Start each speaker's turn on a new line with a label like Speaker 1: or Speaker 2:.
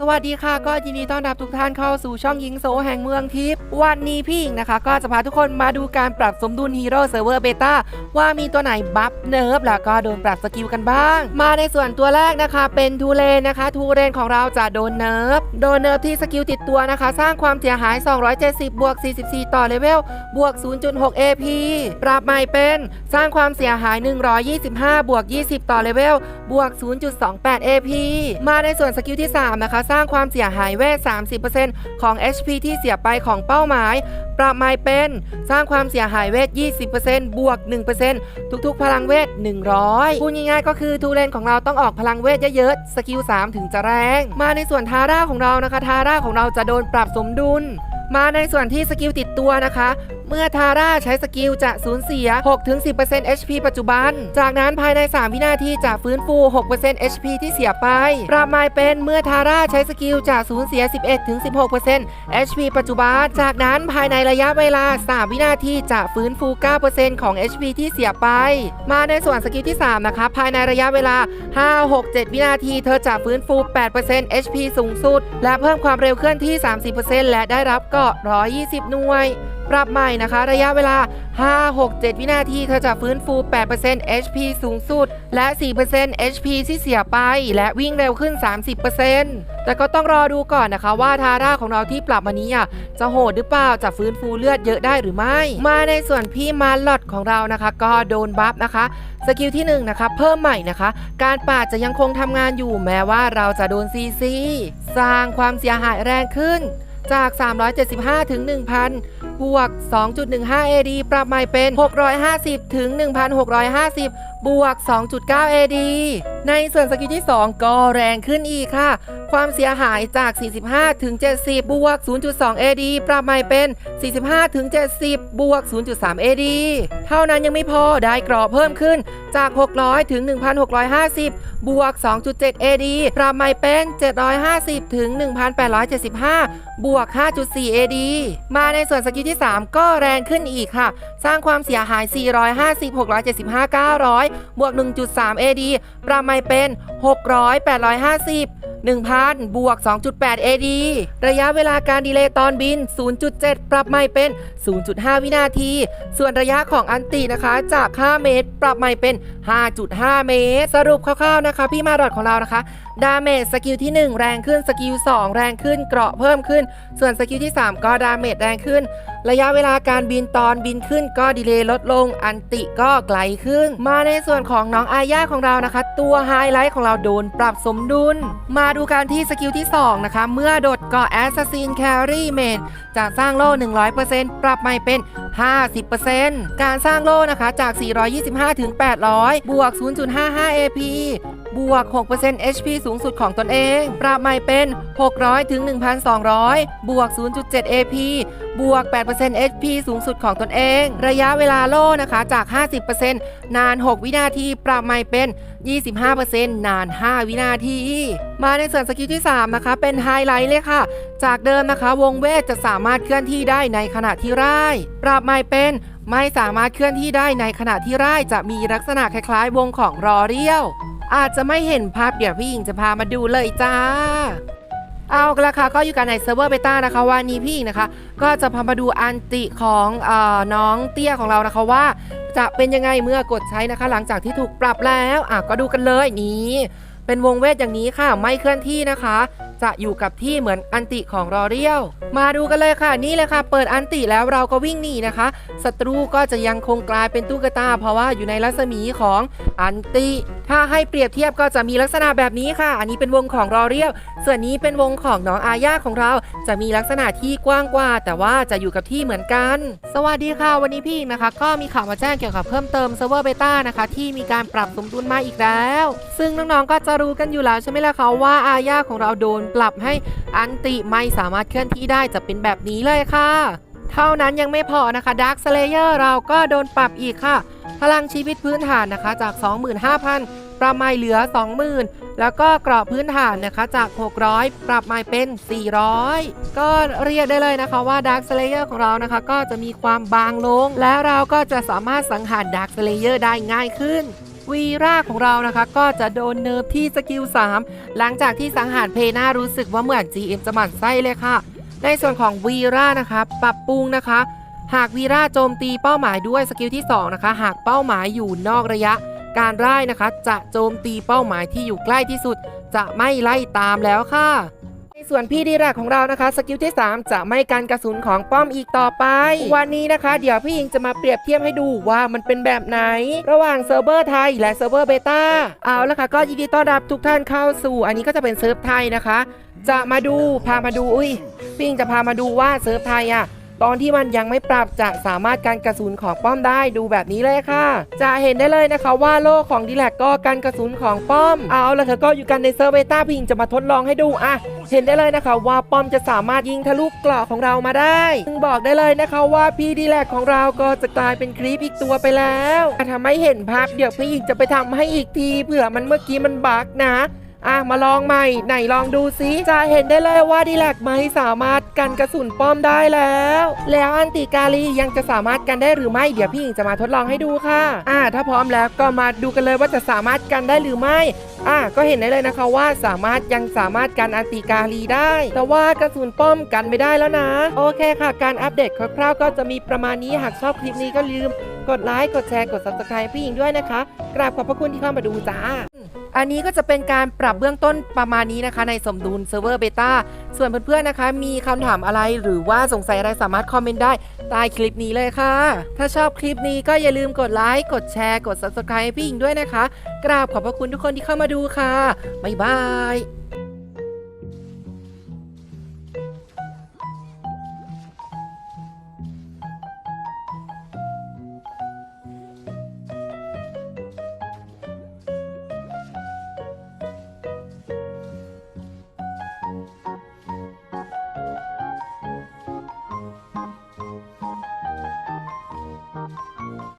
Speaker 1: สวัสดีค่ะก็ยินดีต้อนรับทุกท่านเข้าสู่ช่องยิงโซแห่งเมืองทิพย์วันนี้พี่หญิงนะคะ ก็จะพาทุกคนมาดูการปรับสมดุลฮีโร่เซิร์ฟเวอร์เบต้าว่ามีตัวไหนบัฟเนิร์ฟแล้วก็โดนปรับสกิลกันบ้าง มาในส่วนตัวแรกนะคะเป็นทูเลนนะคะทูเลนของเราจะโดนเนิร์ฟโดนเนิร์ฟที่สกิลติดตัวนะคะ สร้างความเสียหาย 270 บวก 44 ต่อเลเวลบวก 0.6 AP ปรับใหม่เป็นสร้างความเสียหาย 125 บวก 20 ต่อเลเวลบวก 0.28 AP มาในส่วนสกิลที่3นะคะสร้างความเสียหายเวท 30%ของ HP ที่เสียไปของเป้าหมาย ปรับใหม่เป็น สร้างความเสียหายเวท 20%บวก 1%ทุกๆ พลังเวท 100พูดง่ายๆก็คือทูเลนของเราต้องออกพลังเวทเยอะๆ สกิล 3 ถึงจะแรง มาในส่วนทาร่าของเรานะคะ ทาร่าของเราจะโดนปรับสมดุลมาในส่วนที่สกิลติดตัวนะคะเมื่อทาร่าใช้สกิลจะสูญเสีย 6-10% HP ปัจจุบัน จากนั้นภายใน 3 วินาทีจะฟื้นฟู 6% HP ที่เสียไป ปรับหมายเป็นเมื่อทาร่าใช้สกิลจะสูญเสีย 11-16% HP ปัจจุบัน จากนั้นภายในระยะเวลา 3 วินาทีจะฟื้นฟู 9%ของ HP ที่เสียไป มาในส่วนสกิลที่ 3 นะคะ ภายในระยะเวลา 5-6-7 วินาที เธอจะฟื้นฟู 8% HP สูงสุด และเพิ่มความเร็วเคลื่อนที่ 30%และได้รับเกาะ 120 หน่วย ปรับใหม่นะคะ ระยะเวลา 5 6 7 วินาทีเธอจะฟื้นฟู 8% HP สูงสุด และ 4% HP ที่เสียไป และวิ่งเร็วขึ้น 30%แต่ก็ต้องรอดูก่อนนะคะว่าทาร่าของเราที่ปรับมานี้อะจะโหดหรือเปล่า จะฟื้นฟูเลือดเยอะได้หรือไม่ มาในส่วนพี่มาร์ลอดของเรานะคะ ก็โดนบัฟนะคะ สกิลที่1นะคะเพิ่มใหม่นะคะ การปาดจะยังคงทำงานอยู่แม้ว่าเราจะโดนซีซีสร้างความเสียหายแรงขึ้น จาก 375 ถึง 1,000 บวก 2.15 AD ปรับใหม่เป็น 650 ถึง 1,650 บวก 2.9 AD ในส่วนสกิลที่ 2 ก็แรงขึ้นอีกค่ะ ความเสียหายจาก 45 ถึง 70 บวก 0.2 AD ปรับใหม่เป็น 45 ถึง 70 บวก 0.3 AD เท่านั้นยังไม่พอได้กรอบเพิ่มขึ้นจาก 600 ถึง 1,650 บวก 2.7 AD ปรับใหม่เป็น 750 ถึง 1,875 บวก 5.4 AD มาในส่วนสกิลที่ 3 ก็แรงขึ้นอีกค่ะ สร้างความเสียหาย 450 675 900 บวก 1.3 AD รับใหม่เป็น 600 850 1,000 บวก 2.8 AD ระยะเวลาการดีเลย์ตอนบิน 0.7 ปรับใหม่เป็น 0.5 วินาที ส่วนระยะของอันตินะคะ จาก 5 เมตร ปรับใหม่เป็น 5.5 เมตร สรุปคร่าวๆนะคะ พี่มาดอดของเรานะคะ ดาเมจสกิลที่ 1 แรงขึ้น สกิล 2 แรงขึ้น เกราะเพิ่มขึ้น ส่วนสกิลที่ 3 ก็ดาเมจแรงขึ้น ระยะเวลาการบินตอนบินขึ้นก็ดีเลย์ลดลง อันติก็ไกลขึ้น มาในส่วนของน้องอาญาของเรานะคะ ตัวไฮไลท์ของเราโดนปรับสมดุล มาดูการที่สกิลที่ 2 นะคะ เมื่อโดดกาะแอสซัสซินแครีเมดจะสร้างโล่ 100%ปรับใหม่เป็น 50%การสร้างโล่นะคะจาก 425 ถึง 800 บวก 0.55 AP บวก 6% HP สูงสุดของตนเอง ปรับใหม่เป็น 600 ถึง 1,200 บวก 0.7 AP บวก 8% HP สูงสุดของตนเอง ระยะเวลาโล่นะคะจาก 50%นาน 6 วินาที ปรับใหม่เป็น 25%นาน 5 วินาที มาในส่วนสกิลที่ 3 นะคะ เป็นไฮไลท์เลยค่ะ จากเดิมนะคะ วงเวทจะสามารถเคลื่อนที่ได้ในขณะที่ร่าย ปรับใหม่เป็นไม่สามารถเคลื่อนที่ได้ในขณะที่ร่ายจะมีลักษณะคล้ายๆ วงของรอเรียว อาจจะไม่เห็นภาพเดี๋ยวพี่หญิงจะพามาดูเลยจ้า เอาละค่ะก็อยู่กันในเซิร์ฟเวอร์เบต้านะคะวันนี้พี่หญิงนะคะ ก็จะพามาดูอันติของเออน้องเตี้ยของเรานะคะว่า จะเป็นยังไงเมื่อกดใช้นะคะ หลังจากที่ถูกปรับแล้วอะก็ดูกันเลยนี่เป็นวงเวทอย่างนี้ค่ะไม่เคลื่อนที่นะคะ จะอยู่กับที่เหมือนอันติของรอเรียว มาดูกันเลยค่ะนี่เลยค่ะ เปิดอันติแล้วเราก็วิ่งหนีนะคะศัตรูก็จะยังคงกลายเป็นตุ๊กตา เพราะว่าอยู่ในรัศมีของอันติถ้าให้เปรียบเทียบก็จะมีลักษณะแบบนี้ค่ะ อันนี้เป็นวงของรอเรียว ส่วนนี้เป็นวงของน้องอาญาของเรา จะมีลักษณะที่กว้างกว่า แต่ว่าจะอยู่กับที่เหมือนกัน สวัสดีค่ะ วันนี้พี่นะคะ ก็มีข่าวมาแจ้งเกี่ยวกับเพิ่มเติมเซิร์ฟเวอร์เบต้านะคะ ที่มีการปรับสมดุลมาอีกแล้ว ซึ่งน้องๆก็จะรู้กันอยู่แล้วใช่ไหมล่ะคะว่าอาญาของเราโดนปรับให้อันติไม่สามารถเคลื่อนที่ได้จะเป็นแบบนี้เลยค่ะ เท่านั้นยังไม่พอนะคะดาร์คสเลเยอร์เราก็โดนปรับอีกค่ะ พลังชีวิตพื้นฐานนะคะจาก 25,000 ปรับใหม่เหลือ 20,000 แล้วก็กรอบพื้นฐานนะคะจาก 600 ปรับใหม่เป็น 400 ก็เรียกได้เลยนะคะว่า Dark Slayer ของเรานะคะ ก็จะมีความบางลง และเราก็จะสามารถสังหาร Dark Slayer ได้ง่ายขึ้นวีราของเรานะคะก็จะโดนเนิร์ฟที่สกิล 3 หลังจากที่สังหารเพน่ารู้สึกว่าเหมือน GM จะหมั่นไส้เลยค่ะ ในส่วนของวีรานะคะ ปรับปรุงนะคะ หากวีราโจมตีเป้าหมายด้วยสกิลที่ 2 นะคะ หากเป้าหมายอยู่นอกระยะ การไล่นะคะ จะโจมตีเป้าหมายที่อยู่ใกล้ที่สุด จะไม่ไล่ตามแล้วค่ะ ในส่วนพี่ดีแรกของเรานะคะสกิลที่ 3 จะไม่กันกระสุนของป้อมอีกต่อไป วันนี้นะคะ เดี๋ยวพี่ยิงจะมาเปรียบเทียบให้ดูว่ามันเป็นแบบไหน ระหว่างเซิร์ฟเวอร์ไทยและเซิร์ฟเวอร์เบต้าเอาละค่ะก็ยินดีต้อนรับทุกท่านเข้าสู่ อันนี้ก็จะเป็นเซิร์ฟไทยนะคะ จะมาดูพามาดูอุ้ยพี่ยิงจะพามาดูว่าเซิร์ฟไทยอะ ตอนที่มันยังไม่ปรับจะสามารถกันกระสุนของป้อมได้ดูแบบนี้เลยค่ะ จะเห็นได้เลยนะคะว่าโล่ของดีแลกก็กันกระสุนของป้อม เอาละเธอก็อยู่กันในเซิร์ฟเบต้าพิงจะมาทดลองให้ดูอะเห็นได้เลยนะคะว่าป้อมจะสามารถยิงทะลุเกราะของเรามาได้ซึ่งบอกได้เลยนะคะว่าพี่ดีแลกของเราก็จะกลายเป็นคลิปอีกตัวไปแล้วถ้าทำให้เห็นภาพเดี๋ยวพี่ยิงจะไปทำให้อีกทีเผื่อมันเมื่อกี้มันบักนะ อะมาลองใหม่ไหนลองดูซิจะเห็นได้เลยว่าดีแลกไม่สามารถกันกระสุนป้อมได้แล้ว แล้วอันติกาลียังจะสามารถกันได้หรือไม่เดี๋ยวพี่หญิงจะมาทดลองให้ดูค่ะ อะถ้าพร้อมแล้วก็มาดูกันเลยว่าจะสามารถกันได้หรือไม่อะก็เห็นได้เลยนะคะว่าสามารถยังสามารถกันอันติกาลีได้ แต่ว่ากระสุนป้อมกันไม่ได้แล้วนะ โอเคค่ะ การอัปเดตคร่าวๆก็จะมีประมาณนี้หากชอบคลิปนี้ก็ลืม กดไลค์กดแชร์กด subscribe พี่หญิงด้วยนะคะกราบขอบพระคุณที่เข้ามาดูจ้า อันนี้ก็จะเป็นการปรับเบื้องต้นประมาณนี้นะคะ ในสมดุลเซิร์ฟเวอร์เบต้าส่วนเพื่อนๆนะคะ มีคำถามอะไรหรือว่าสงสัยอะไรสามารถคอมเมนต์ได้ใต้คลิปนี้เลยค่ะ ถ้าชอบคลิปนี้ก็อย่าลืมกดไลค์กดแชร์กด subscribe ให้พี่หญิงด้วยนะคะ กราบขอบพระคุณทุกคนที่เข้ามาดูค่ะบ๊ายบาย